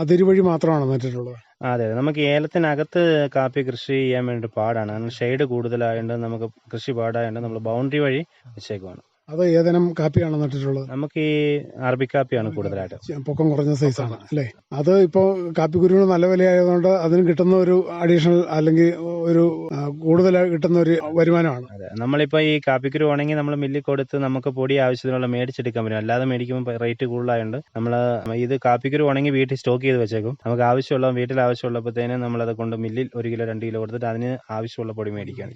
അതിര് വഴി മാത്രമാണ് നട്ടിട്ടുള്ളത്. അതെ നമുക്ക് ഏലത്തിനകത്ത് കാപ്പി കൃഷി ചെയ്യാൻ വേണ്ടി പാടാണ്. കാരണം ഷെയ്ഡ് കൂടുതലായതുകൊണ്ട് നമുക്ക് കൃഷി പാടായതുകൊണ്ട് നമ്മൾ ബൗണ്ടറി വഴി വെച്ചേക്കുവാണ്. അത് ഏതെനം കാപ്പിയാണോ നട്ടിട്ടുള്ളത്? നമുക്ക് ഈ അറബി കാപ്പിയാണ് കൂടുതലായിട്ട്. പൊക്കം കുറഞ്ഞ സൈസാണ് അല്ലേ? അത് ഇപ്പോൾ കാപ്പി കുരുവിന് നല്ല വിലയായതുകൊണ്ട് അതിന് കിട്ടുന്ന ഒരു അഡീഷണൽ അല്ലെങ്കിൽ ഒരു കൂടുതൽ കിട്ടുന്ന ഒരു വരുമാനമാണ്. അതെ. നമ്മളിപ്പോൾ ഈ കാപ്പിക്കുരു ഉണങ്ങി നമ്മൾ മില്ലിൽ കൊടുത്ത് നമുക്ക് പൊടി ആവശ്യത്തിനുള്ള മേടിച്ചെടുക്കാൻ പറ്റും. അല്ലാതെ മേടിക്കുമ്പോൾ റേറ്റ് കൂടുതലായതുകൊണ്ട് നമ്മൾ ഇത് കാപ്പിക്കുരു ഉണങ്ങി വീട്ടിൽ സ്റ്റോക്ക് ചെയ്ത് വെച്ചേക്കും. നമുക്ക് ആവശ്യമുള്ള വീട്ടിൽ ആവശ്യമുള്ളപ്പോഴത്തേനും നമ്മളത് കൊണ്ട് മില്ലിൽ ഒരു കിലോ രണ്ട് കിലോ കൊടുത്തിട്ട് അതിന് ആവശ്യമുള്ള പൊടി മേടിക്കാൻ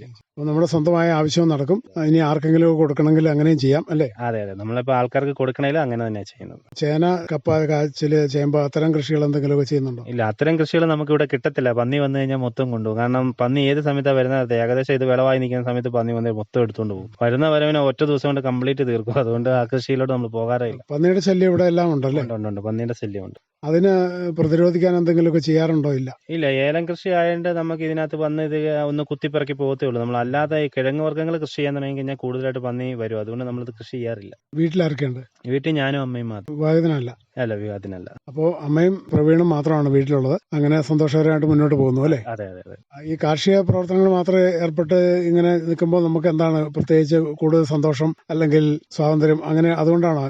നമ്മുടെ സ്വന്തമായ ആവശ്യവും നടക്കും. ഇനി ആർക്കെങ്കിലും കൊടുക്കണമെങ്കിൽ അങ്ങനെയും ചെയ്യാം അല്ലേ? അതെ അതെ. നമ്മളിപ്പോൾ ആൾക്കാർക്ക് കൊടുക്കണേലും അങ്ങനെ തന്നെയാണ് ചെയ്യുന്നത്. ചേന കപ്പ കാച്ചിൽ ചേമ്പ് അത്തരം കൃഷികൾ എന്തെങ്കിലുമൊക്കെ ചെയ്യുന്നുണ്ടോ? ഇല്ല അത്തരം കൃഷികൾ നമുക്ക് ഇവിടെ കിട്ടത്തില്ല. പന്നി വന്നു കഴിഞ്ഞാൽ മൊത്തം കൊണ്ടുപോകും. കാരണം പന്നി ഏത് സമയത്താണ് വരുന്നത്? ഏകദേശം ഇത് വിളവായി നിൽക്കുന്ന സമയത്ത് പന്നി വന്ന് മൊത്തം എടുത്തുകൊണ്ട് പോകും. വരുന്ന വരവിനെ ഒറ്റ ദിവസം കൊണ്ട് കംപ്ലീറ്റ് തീർക്കും. അതുകൊണ്ട് ആ കൃഷിയിലോട്ട് നമ്മൾ പോകാറേ ഇല്ല. പന്നിയുടെ ശല്യം ഇവിടെ എല്ലാം ഉണ്ടല്ലേ? ഉണ്ട്, ഉണ്ട് ഉണ്ട്. പന്നിയുടെ ശല്യമുണ്ട്. അതിന് പ്രതിരോധിക്കാൻ എന്തെങ്കിലുമൊക്കെ ചെയ്യാറുണ്ടോ? ഇല്ല. ഇല്ല. ഏലം കൃഷി ആയതുകൊണ്ട് നമുക്ക് ഇതിനകത്ത് വന്ന് ഇത് ഒന്ന് കുത്തിപ്പിറക്കി പോകത്തേ ഉള്ളൂ. നമ്മൾ അല്ലാതെ ഈ കിഴങ്ങ് വർഗങ്ങൾ കൃഷി ചെയ്യാൻ തുടങ്ങി കഴിഞ്ഞാൽ കൂടുതലായിട്ട് പന്നി വരും. അതുകൊണ്ട് നമ്മളിത് കൃഷി ചെയ്യാറില്ല. വീട്ടിലാർക്കുണ്ട് വീട്ടിൽ ഞാനും അമ്മയും മാത്രം. വിവാഹത്തിനല്ല അല്ല വിവാഹത്തിനല്ല അപ്പോൾ അമ്മയും പ്രവീണും മാത്രമാണ് വീട്ടിലുള്ളത്. അങ്ങനെ സന്തോഷകരമായിട്ട് മുന്നോട്ട് പോകുന്നു അല്ലേ? അതെ അതെ അതെ. ഈ കാർഷിക പ്രവർത്തനങ്ങൾ മാത്രമേ ഏർപ്പെട്ട് ഇങ്ങനെ നിൽക്കുമ്പോൾ നമുക്ക് എന്താണ് പ്രത്യേകിച്ച് കൂടുതൽ സന്തോഷം അല്ലെങ്കിൽ സ്വാതന്ത്ര്യം അങ്ങനെ അതുകൊണ്ടാണോ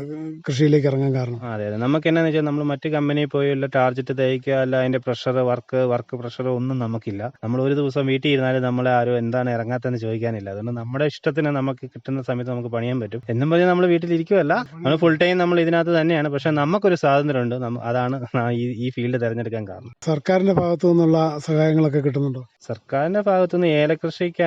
കൃഷിയിലേക്ക് ഇറങ്ങാൻ കാരണം? അതെ അതെ. നമുക്ക് എന്നാന്ന് വെച്ചാൽ നമ്മൾ മറ്റ് കമ്പനിയിൽ പോയി ഉള്ള ടാർജറ്റ് തയ്ക്കുക അല്ല അതിന്റെ പ്രഷർ വർക്ക് വർക്ക് പ്രഷർ ഒന്നും നമുക്കില്ല. നമ്മൾ ഒരു ദിവസം വീട്ടിൽ ഇരുന്നാലും നമ്മളെ ആരും എന്താണ് ഇറങ്ങാത്തതെന്ന് ചോദിക്കാനില്ല. അതുകൊണ്ട് നമ്മുടെ ഇഷ്ടത്തിന് നമുക്ക് കിട്ടുന്ന സമയത്ത് നമുക്ക് പണിയാൻ പറ്റും. എന്നും പറഞ്ഞ് നമ്മൾ വീട്ടിലിരിക്കുമല്ല നമ്മൾ ഫുൾ ടൈം നമ്മൾ ഇതിനകത്ത് തന്നെയാണ്. പക്ഷെ നമുക്കൊരു സ്വാതന്ത്ര്യമുണ്ട്. അതാണ് ഈ ഫീൽഡ് തിരഞ്ഞെടുക്കാൻ കാരണം. സർക്കാരിന്റെ ഭാഗത്തു നിന്നുള്ള സഹായങ്ങളൊക്കെ കിട്ടുന്നുണ്ടോ? സർക്കാരിന്റെ ഭാഗത്തു നിന്ന് ഏലകൃഷിക്ക് കൃഷിക്ക്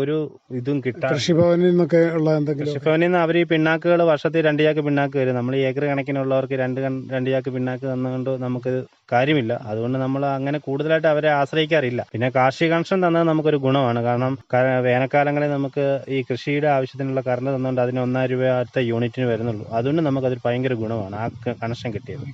ഒരു ഇതും കിട്ടാൻ കൃഷിഭവനിൽ നിന്നൊക്കെ ഉള്ള എന്തെങ്കിലും കൃഷിഭവനിൽ നിന്ന് അവർ ഈ പിണ്ണാക്കുകൾ വർഷത്തിൽ രണ്ട് ചാക്ക് പിണ്ണാക്ക് വരും. നമ്മൾ ഏക്കർ കണക്കിനുള്ളവർക്ക് രണ്ട് രണ്ട് ചാക്ക് പിണ്ണാക്ക് തന്നുകൊണ്ട് നമുക്ക് കാര്യമില്ല. അതുകൊണ്ട് നമ്മൾ അങ്ങനെ കൂടുതലായിട്ട് അവരെ ആശ്രയിക്കാറില്ല. പിന്നെ കാർഷിക കണക്ഷൻ തന്നത് നമുക്കൊരു ഗുണമാണ്. കാരണം വേനൽക്കാലങ്ങളിൽ നമുക്ക് ഈ കൃഷിയുടെ ആവശ്യത്തിനുള്ള കറണ്ട് തന്നുകൊണ്ട് അതിന് ഒന്നായിരം രൂപ അടുത്ത യൂണിറ്റിന് വരുന്നുള്ളൂ. അതുകൊണ്ട് നമുക്ക് നമുക്കതൊരു ഭയങ്കര ഗുണമാണ് ആ കണക്ഷൻ കിട്ടിയത്.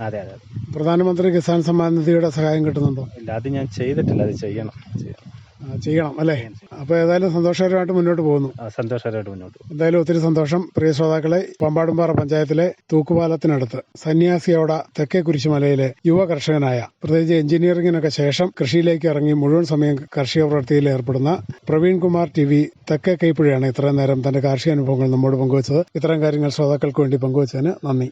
അതെ അതെ അതെ. പ്രധാനമന്ത്രി കിസാൻ സമ്മാൻ നിധിയുടെ സഹായം കിട്ടുന്നുണ്ടോ? ഇല്ല അത് ഞാൻ ചെയ്തിട്ടില്ല. അത് ചെയ്യണം. ചെയ്യണം. ചെയ്യണം അല്ലേ? അപ്പോൾ ഏതായാലും സന്തോഷകരമായിട്ട് മുന്നോട്ട് പോകുന്നു. സന്തോഷകരമായിട്ട് മുന്നോട്ട് പോകും എന്തായാലും ഒത്തിരി സന്തോഷം പ്രിയ ശ്രോതാക്കളെ. പമ്പാടുംപാറ പഞ്ചായത്തിലെ തൂക്കുപാലത്തിനടുത്ത് സന്യാസിയോട തെക്കേ കുരിശുമലയിലെ യുവ കർഷകനായ പ്രത്യേകിച്ച് എഞ്ചിനീയറിംഗിനൊക്കെ ശേഷം കൃഷിയിലേക്ക് ഇറങ്ങി മുഴുവൻ സമയം കാർഷിക പ്രവൃത്തിയിൽ ഏർപ്പെടുന്ന പ്രവീൺ കുമാർ ടി വി തെക്കേ കൈപ്പുഴയാണ് ഇത്രയും നേരം തന്റെ കാർഷിക അനുഭവങ്ങൾ നമ്മോട് പങ്കുവച്ചത്. ഇത്തരം കാര്യങ്ങൾ ശ്രോതാക്കൾക്ക് വേണ്ടി പങ്കുവച്ചതിന് നന്ദി.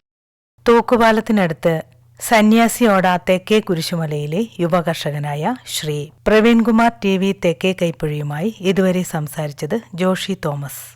തൂക്കുപാലത്തിനടുത്ത് സന്യാസിയോട തെക്കേ കുരിശുമലയിലെ യുവകർഷകനായ ശ്രീ പ്രവീൺകുമാർ ടി വി തെക്കേ കൈപ്പുഴയുമായി ഇതുവരെ സംസാരിച്ചത് ജോഷി തോമസ്.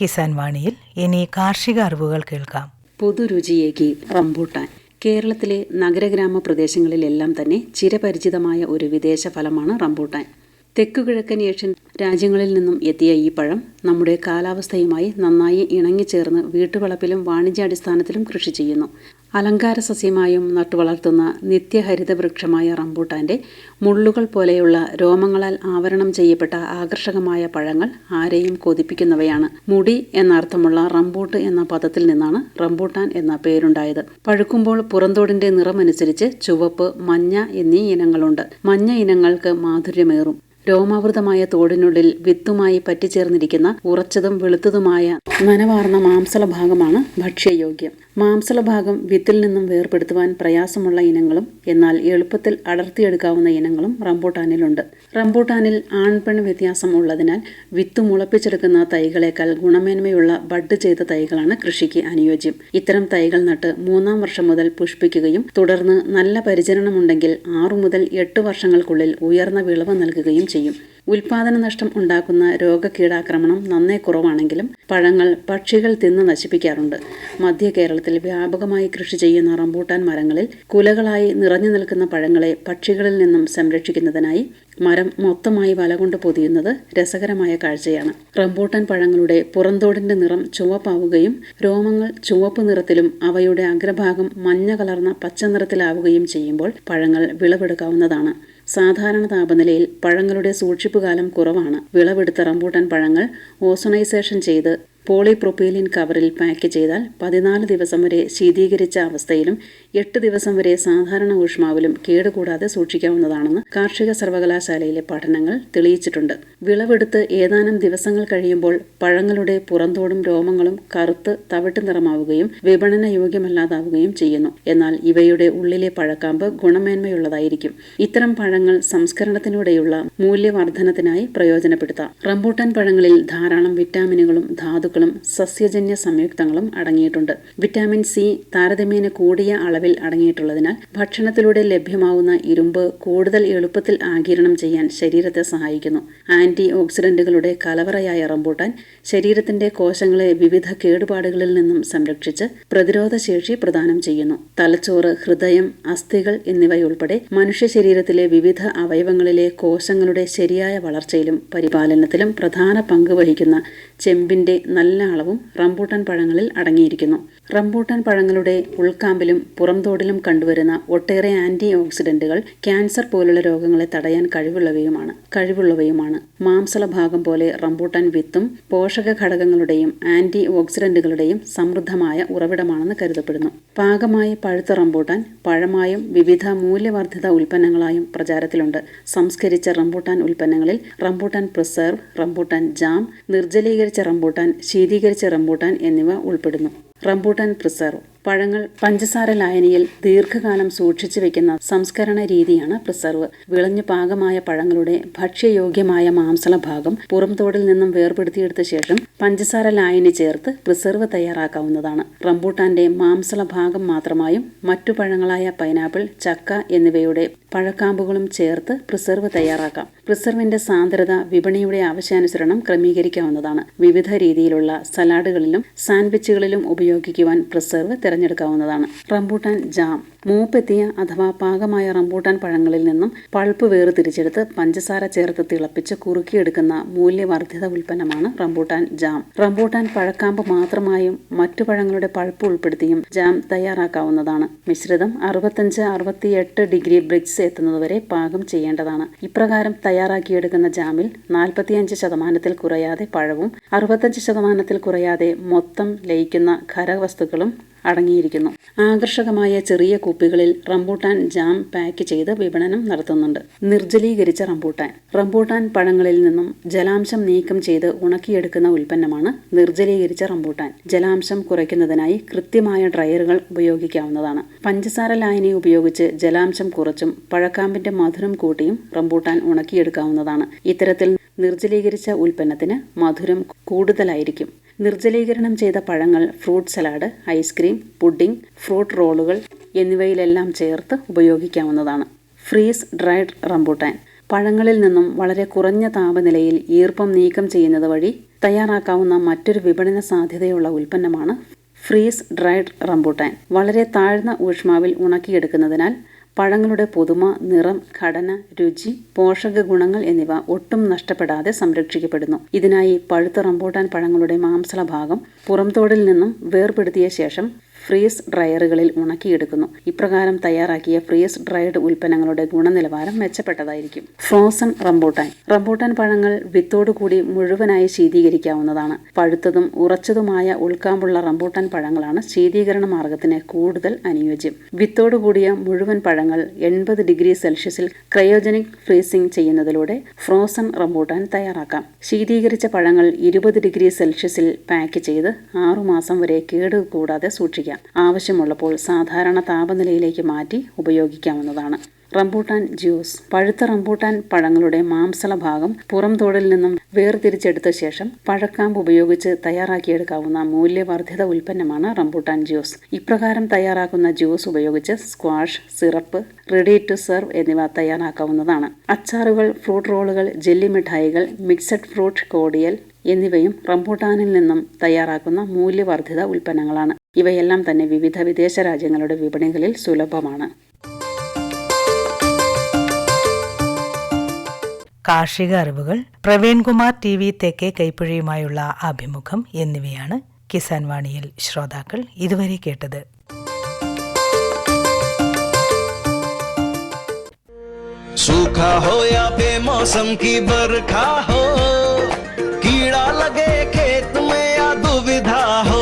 കിസാൻ വാണിയിൽ ഇനി കാർഷിക അറിവുകൾ കേൾക്കാം. പൊതുരുചിയേക്ക് റംബൂട്ടാൻ. കേരളത്തിലെ നഗരഗ്രാമ പ്രദേശങ്ങളിലെല്ലാം തന്നെ ചിരപരിചിതമായ ഒരു വിദേശ ഫലമാണ് റംബൂട്ടാൻ. തെക്കുകിഴക്കൻ ഏഷ്യൻ രാജ്യങ്ങളിൽ നിന്നും എത്തിയ ഈ പഴം നമ്മുടെ കാലാവസ്ഥയുമായി നന്നായി ഇണങ്ങിച്ചേർന്ന് വീട്ടുവളപ്പിലും വാണിജ്യാടിസ്ഥാനത്തിലും കൃഷി ചെയ്യുന്നു. അലങ്കാര സസ്യമായും നട്ടുവളർത്തുന്ന നിത്യഹരിത വൃക്ഷമായ റംബൂട്ടാന്റെ മുള്ളുകൾ പോലെയുള്ള രോമങ്ങളാൽ ആവരണം ചെയ്യപ്പെട്ട ആകർഷകമായ പഴങ്ങൾ ആരെയും കൊതിപ്പിക്കുന്നവയാണ്. മുടി എന്നർത്ഥമുള്ള റംബൂട്ട് എന്ന പദത്തിൽ നിന്നാണ് റംബൂട്ടാൻ എന്ന പേരുണ്ടായത്. പഴുക്കുമ്പോൾ പുറന്തോടിന്റെ നിറമനുസരിച്ച് ചുവപ്പ് മഞ്ഞ എന്നീ ഇനങ്ങളുണ്ട്. മഞ്ഞ ഇനങ്ങൾക്ക് മാധുര്യമേറും. രോമാവൃതമായ തോടിനുള്ളിൽ വിത്തുമായി പറ്റിച്ചേർന്നിരിക്കുന്ന ഉറച്ചതും വെളുത്തതുമായ നനവാർന്ന മാംസള ഭാഗമാണ് ഭക്ഷ്യയോഗ്യം. മാംസള ഭാഗം വിത്തിൽ നിന്നും വേർപെടുത്തുവാൻ പ്രയാസമുള്ള ഇനങ്ങളും എന്നാൽ എളുപ്പത്തിൽ അടർത്തിയെടുക്കാവുന്ന ഇനങ്ങളും റംബൂട്ടാനിലുണ്ട്. റംബൂട്ടാനിൽ ആൺപെൺ വ്യത്യാസം ഉള്ളതിനാൽ വിത്ത് മുളപ്പിച്ചെടുക്കുന്ന തൈകളേക്കാൾ ഗുണമേന്മയുള്ള ബഡ് ചെയ്ത തൈകളാണ് കൃഷിക്ക് അനുയോജ്യം. ഇത്തരം തൈകൾ നട്ട് മൂന്നാം വർഷം മുതൽ പുഷ്പിക്കുകയും തുടർന്ന് നല്ല പരിചരണമുണ്ടെങ്കിൽ ആറു മുതൽ എട്ട് വർഷങ്ങൾക്കുള്ളിൽ ഉയർന്ന വിളവ് നൽകുകയും ചെയ്യും. ഉൽപാദന നഷ്ടം ഉണ്ടാക്കുന്ന രോഗകീടാക്രമണം നന്നേ കുറവാണെങ്കിലും പഴങ്ങൾ പക്ഷികൾ തിന്ന് നശിപ്പിക്കാറുണ്ട്. മധ്യ കേരളത്തിൽ വ്യാപകമായി കൃഷി ചെയ്യുന്ന റംബൂട്ടാൻ മരങ്ങളിൽ കുലകളായി നിറഞ്ഞു നിൽക്കുന്ന പഴങ്ങളെ പക്ഷികളിൽ നിന്നും സംരക്ഷിക്കുന്നതിനായി മരം മൊത്തമായി വലകൊണ്ട് പൊതിയുന്നത് രസകരമായ കാഴ്ചയാണ്. റംബൂട്ടാൻ പഴങ്ങളുടെ പുറന്തോടിന്റെ നിറം ചുവപ്പാവുകയും രോമങ്ങൾ ചുവപ്പ് നിറത്തിലും അവയുടെ അഗ്രഭാഗം മഞ്ഞ കലർന്ന പച്ച നിറത്തിലാവുകയും ചെയ്യുമ്പോൾ പഴങ്ങൾ വിളവെടുക്കാവുന്നതാണ്. സാധാരണ താപനിലയിൽ പഴങ്ങളുടെ സൂക്ഷിപ്പുകാലം കുറവാണ്. വിളവെടുത്ത റംബൂട്ടാൻ പഴങ്ങൾ ഓസണൈസേഷൻ ചെയ്ത് പോളിപ്രൊപ്പീലിൻ കവറിൽ പാക്ക് ചെയ്താൽ പതിനാല് ദിവസം വരെ ശീതീകരിച്ച അവസ്ഥയിലും എട്ട് ദിവസം വരെ സാധാരണ ഊഷ്മാവിലും കേടുകൂടാതെ സൂക്ഷിക്കാവുന്നതാണെന്ന് കാർഷിക സർവകലാശാലയിലെ പഠനങ്ങൾ തെളിയിച്ചിട്ടുണ്ട്. വിളവെടുത്ത് ഏതാനും ദിവസങ്ങൾ കഴിയുമ്പോൾ പഴങ്ങളുടെ പുറന്തോടും രോമങ്ങളും കറുത്ത് തവിട്ട് നിറമാവുകയും വിപണന യോഗ്യമല്ലാതാവുകയും ചെയ്യുന്നു. എന്നാൽ ഇവയുടെ ഉള്ളിലെ പഴക്കാമ്പ് ഗുണമേന്മയുള്ളതായിരിക്കും. ഇത്തരം പഴങ്ങൾ സംസ്കരണത്തിലൂടെയുള്ള മൂല്യവർദ്ധനത്തിനായി പ്രയോജനപ്പെടുത്താം. റംബൂട്ടാൻ പഴങ്ങളിൽ ധാരാളം വിറ്റാമിനുകളും ധാതുക്കളും സസ്യജന്യ സംയുക്തങ്ങളും അടങ്ങിയിട്ടുണ്ട്. വിറ്റാമിൻ സി താരതമ്യേന കൂടിയ അളവിൽ അടങ്ങിയിട്ടുള്ളതിനാൽ ഭക്ഷണത്തിലൂടെ ലഭ്യമാവുന്ന ഇരുമ്പ് കൂടുതൽ എളുപ്പത്തിൽ ആകിരണം ചെയ്യാൻ ശരീരത്തെ സഹായിക്കുന്നു. ആന്റി ഓക്സിഡന്റുകളുടെ കലവറയായ റംബൂട്ടാൻ ശരീരത്തിന്റെ കോശങ്ങളെ വിവിധ കേടുപാടുകളിൽ നിന്നും സംരക്ഷിച്ച് പ്രതിരോധശേഷി പ്രദാനം ചെയ്യുന്നു. തലച്ചോറ് ഹൃദയം അസ്ഥികൾ എന്നിവയുൾപ്പെടെ മനുഷ്യ ശരീരത്തിലെ വിവിധ അവയവങ്ങളിലെ കോശങ്ങളുടെ ശരിയായ വളർച്ചയിലും പരിപാലനത്തിലും പ്രധാന പങ്ക് വഹിക്കുന്ന ചെമ്പിന്റെ നല്ല അളവും റംബൂട്ടാൻ പഴങ്ങളിൽ അടങ്ങിയിരിക്കുന്നു. റംബൂട്ടാൻ പഴങ്ങളുടെ ഉൾക്കാമ്പിലും പുറംതോടിലും കണ്ടുവരുന്ന ഒട്ടേറെ ആന്റി ഓക്സിഡന്റുകൾ ക്യാൻസർ പോലുള്ള രോഗങ്ങളെ തടയാൻ കഴിവുള്ളവയുമാണ്. കഴിവുള്ളവയുമാണ്. മാംസള ഭാഗം പോലെ റംബൂട്ടാൻ വിത്തും പോഷക ഘടകങ്ങളുടെയും ആന്റി ഓക്സിഡന്റുകളുടെയും സമൃദ്ധമായ ഉറവിടമാണെന്ന് കരുതപ്പെടുന്നു. പാകമായി പഴുത്ത റംബൂട്ടാൻ പഴമായും വിവിധ മൂല്യവർദ്ധിത ഉൽപ്പന്നങ്ങളായും പ്രചാരത്തിലുണ്ട്. സംസ്കരിച്ച റംബൂട്ടാൻ ഉൽപ്പന്നങ്ങളിൽ റംബൂട്ടാൻ പ്രിസർവ് റംബൂട്ടാൻ ജാം നിർജലീകരിച്ച റംബൂട്ടാൻ ശീതീകരിച്ച റംബൂട്ടാൻ എന്നിവ ഉൾപ്പെടുന്നു. റംബൂട്ടാൻ പ്രിസർവ് പഴങ്ങൾ പഞ്ചസാര ലായനിയിൽ ദീർഘകാലം സൂക്ഷിച്ചു വെക്കുന്ന സംസ്കരണ രീതിയാണ് പ്രിസർവ്. വിളഞ്ഞു പാകമായ പഴങ്ങളുടെ ഭക്ഷ്യയോഗ്യമായ മാംസള ഭാഗം പുറംതോടിൽ നിന്നും വേർപെടുത്തിയെടുത്ത ശേഷം പഞ്ചസാര ലായനി ചേർത്ത് പ്രിസർവ് തയ്യാറാക്കാവുന്നതാണ്. റംബൂട്ടാന്റെ മാംസള ഭാഗം മാത്രമായും മറ്റു പഴങ്ങളായ പൈനാപ്പിൾ ചക്ക എന്നിവയുടെ പഴക്കാമ്പുകളും ചേർത്ത് പ്രിസർവ് തയ്യാറാക്കാം. പ്രിസർവിന്റെ സാന്ദ്രത വിപണിയുടെ ആവശ്യാനുസരണം ക്രമീകരിക്കാവുന്നതാണ്. വിവിധ രീതിയിലുള്ള സലാഡുകളിലും സാൻഡ്വിച്ചുകളിലും ഉപയോഗിക്കുവാൻ പ്രിസർവ് തിരഞ്ഞെടുക്കാവുന്നതാണ്. Rambutan jam. മൂപ്പെത്തിയ അഥവാ പാകമായ റംബൂട്ടാൻ പഴങ്ങളിൽ നിന്നും പൾപ്പ് വേർതിരിച്ചെടുത്ത് പഞ്ചസാര ചേർത്ത് തിളപ്പിച്ച് കുറുക്കിയെടുക്കുന്ന മൂല്യവർദ്ധിത ഉൽപ്പന്നമാണ് റംബൂട്ടാൻ ജാം. റംബൂട്ടാൻ പഴക്കാമ്പ് മാത്രമായും മറ്റു പഴങ്ങളുടെ പൾപ്പ് ഉൾപ്പെടുത്തിയും ജാം തയ്യാറാക്കാവുന്നതാണ്. മിശ്രിതം അറുപത്തഞ്ച് അറുപത്തിയെട്ട് ഡിഗ്രി ബ്രിക്സ് എത്തുന്നതുവരെ പാകം ചെയ്യേണ്ടതാണ്. ഇപ്രകാരം തയ്യാറാക്കിയെടുക്കുന്ന ജാമിൽ നാൽപ്പത്തിയഞ്ച് ശതമാനത്തിൽ കുറയാതെ പഴവും അറുപത്തഞ്ച് ശതമാനത്തിൽ കുറയാതെ മൊത്തം ലയിക്കുന്ന ഖരവസ്തുക്കളും അടങ്ങിയിരിക്കുന്നു. ആകർഷകമായ ചെറിയ കുപ്പികളിൽ റംബൂട്ടാൻ ജാം പാക്ക് ചെയ്ത് വിപണനം നടത്തുന്നുണ്ട്. നിർജലീകരിച്ച റംബൂട്ടാൻ. റംബൂട്ടാൻ പഴങ്ങളിൽ നിന്നും ജലാംശം നീക്കം ചെയ്ത് ഉണക്കിയെടുക്കുന്ന ഉൽപ്പന്നമാണ് നിർജലീകരിച്ച റംബൂട്ടാൻ. ജലാംശം കുറയ്ക്കുന്നതിനായി കൃത്യമായ ഡ്രയറുകൾ ഉപയോഗിക്കാവുന്നതാണ്. പഞ്ചസാര ലായനി ഉപയോഗിച്ച് ജലാംശം കുറച്ചും പഴക്കാമ്പിന്റെ മധുരം കൂട്ടിയും റംബൂട്ടാൻ ഉണക്കിയെടുക്കാവുന്നതാണ്. ഇത്തരത്തിൽ നിർജലീകരിച്ച ഉൽപ്പന്നത്തിന് മധുരം കൂടുതലായിരിക്കും. നിർജലീകരണം ചെയ്ത പഴങ്ങൾ fruit salad ice cream pudding fruit റോളുകൾ എന്നിവയിലെല്ലാം ചേർത്ത് ഉപയോഗിക്കാവുന്നതാണ്. Freeze dried rambutan. പഴങ്ങളിൽ നിന്നും വളരെ കുറഞ്ഞ താപനിലയിൽ ഈർപ്പം നീക്കം ചെയ്യുന്നത് വഴി തയ്യാറാക്കാവുന്ന മറ്റൊരു വിപണന സാധ്യതയുള്ള ഉൽപ്പന്നമാണ് ഫ്രീസ് ഡ്രൈഡ് റംബൂട്ടാൻ. വളരെ താഴ്ന്ന ഊഷ്മാവിൽ ഉണക്കിയെടുക്കുന്നതിനാൽ പഴങ്ങളുടെ പുതുമ നിറം ഘടന രുചി പോഷക ഗുണങ്ങൾ എന്നിവ ഒട്ടും നഷ്ടപ്പെടാതെ സംരക്ഷിക്കപ്പെടുന്നു. ഇതിനായി പഴുത്ത റംബൂട്ടാൻ പഴങ്ങളുടെ മാംസള ഭാഗം പുറംതോടിൽ നിന്നും വേർപെടുത്തിയ ശേഷം ഫ്രീസ് ഡ്രയറുകളിൽ ഉണക്കിയെടുക്കുന്നു. ഇപ്രകാരം തയ്യാറാക്കിയ ഫ്രീസ് ഡ്രൈഡ് ഉൽപ്പന്നങ്ങളുടെ ഗുണനിലവാരം മെച്ചപ്പെട്ടതായിരിക്കും. Frozen rambutan. റംബൂട്ടാൻ പഴങ്ങൾ വിത്തോടുകൂടി മുഴുവനായി ശീതീകരിക്കാവുന്നതാണ്. പഴുത്തതും ഉറച്ചതുമായ ഉൾക്കാമ്പുള്ള റംബൂട്ടാൻ പഴങ്ങളാണ് ശീതീകരണ മാർഗത്തിന് കൂടുതൽ അനുയോജ്യം. വിത്തോടുകൂടിയ മുഴുവൻ പഴങ്ങൾ എൺപത് ഡിഗ്രി സെൽഷ്യസിൽ ക്രയോജനിക് ഫ്രീസിംഗ് ചെയ്യുന്നതിലൂടെ ഫ്രോസൺ റംബൂട്ടാൻ തയ്യാറാക്കാം. ശീതീകരിച്ച പഴങ്ങൾ ഇരുപത് ഡിഗ്രി സെൽഷ്യസിൽ പാക്ക് ചെയ്ത് ആറുമാസം വരെ കേടുകൂടാതെ സൂക്ഷിക്കാം. ആവശ്യമുള്ളപ്പോൾ സാധാരണ താപനിലയിലേക്ക് മാറ്റി ഉപയോഗിക്കാവുന്നതാണ്. Rambutan juice. പഴുത്ത റംബൂട്ടാൻ പഴങ്ങളുടെ മാംസള ഭാഗം പുറംതോടിൽ നിന്നും വേർതിരിച്ചെടുത്ത ശേഷം പഴക്കാമ്പ് ഉപയോഗിച്ച് തയ്യാറാക്കിയെടുക്കാവുന്ന മൂല്യവർദ്ധിത ഉൽപ്പന്നമാണ് റംബൂട്ടാൻ ജ്യൂസ്. ഇപ്രകാരം തയ്യാറാക്കുന്ന ജ്യൂസ് ഉപയോഗിച്ച് squash syrup ready to serve എന്നിവ തയ്യാറാക്കാവുന്നതാണ്. അച്ചാറുകൾ ഫ്രൂട്ട് റോളുകൾ ജെല്ലി മിഠായികൾ മിക്സഡ് ഫ്രൂട്ട് കോടിയൽ എന്നിവയും റംബൂട്ടാനിൽ നിന്നും തയ്യാറാക്കുന്ന മൂല്യവർദ്ധിത ഉൽപ്പന്നങ്ങളാണ്. ഇവയെല്ലാം തന്നെ വിവിധ വിദേശ രാജ്യങ്ങളുടെ വിപണികളിൽ സുലഭമാണ് കാർഷിക അറിവുകൾ പ്രവീൺകുമാർ ടി വി തെക്കേ കൈപ്പുഴയുമായുള്ള അഭിമുഖം എന്നിവയാണ് കിസാൻ വാണിയിൽ ശ്രോതാക്കൾ ഇതുവരെ കേട്ടത് सूखा हो या बेमौसम की बरखा हो कीड़ा लगे खेत में या दुविधा हो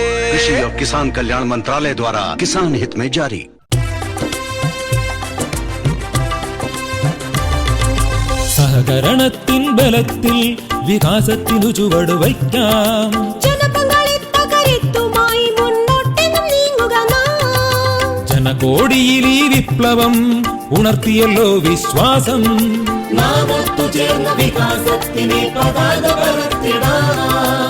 कृषि और किसान कल्याण मंत्रालय द्वारा किसान हित में जारी സഹകരണത്തിൻ ബലത്തിൽ വികാസത്തിനു ചുവട് വയ്ക്കാം ജനപങ്കാളിത്തകരുത്തുമായി മുന്നോട്ടെന്നും നീങ്ങുക നാം ജനകോടിയിൽ ഈ വിപ്ലവം ഉണർത്തിയല്ലോ വിശ്വാസം നാം ഒത്തുചേർന്ന വികാസത്തിനെ പതാക പറത്തിടാം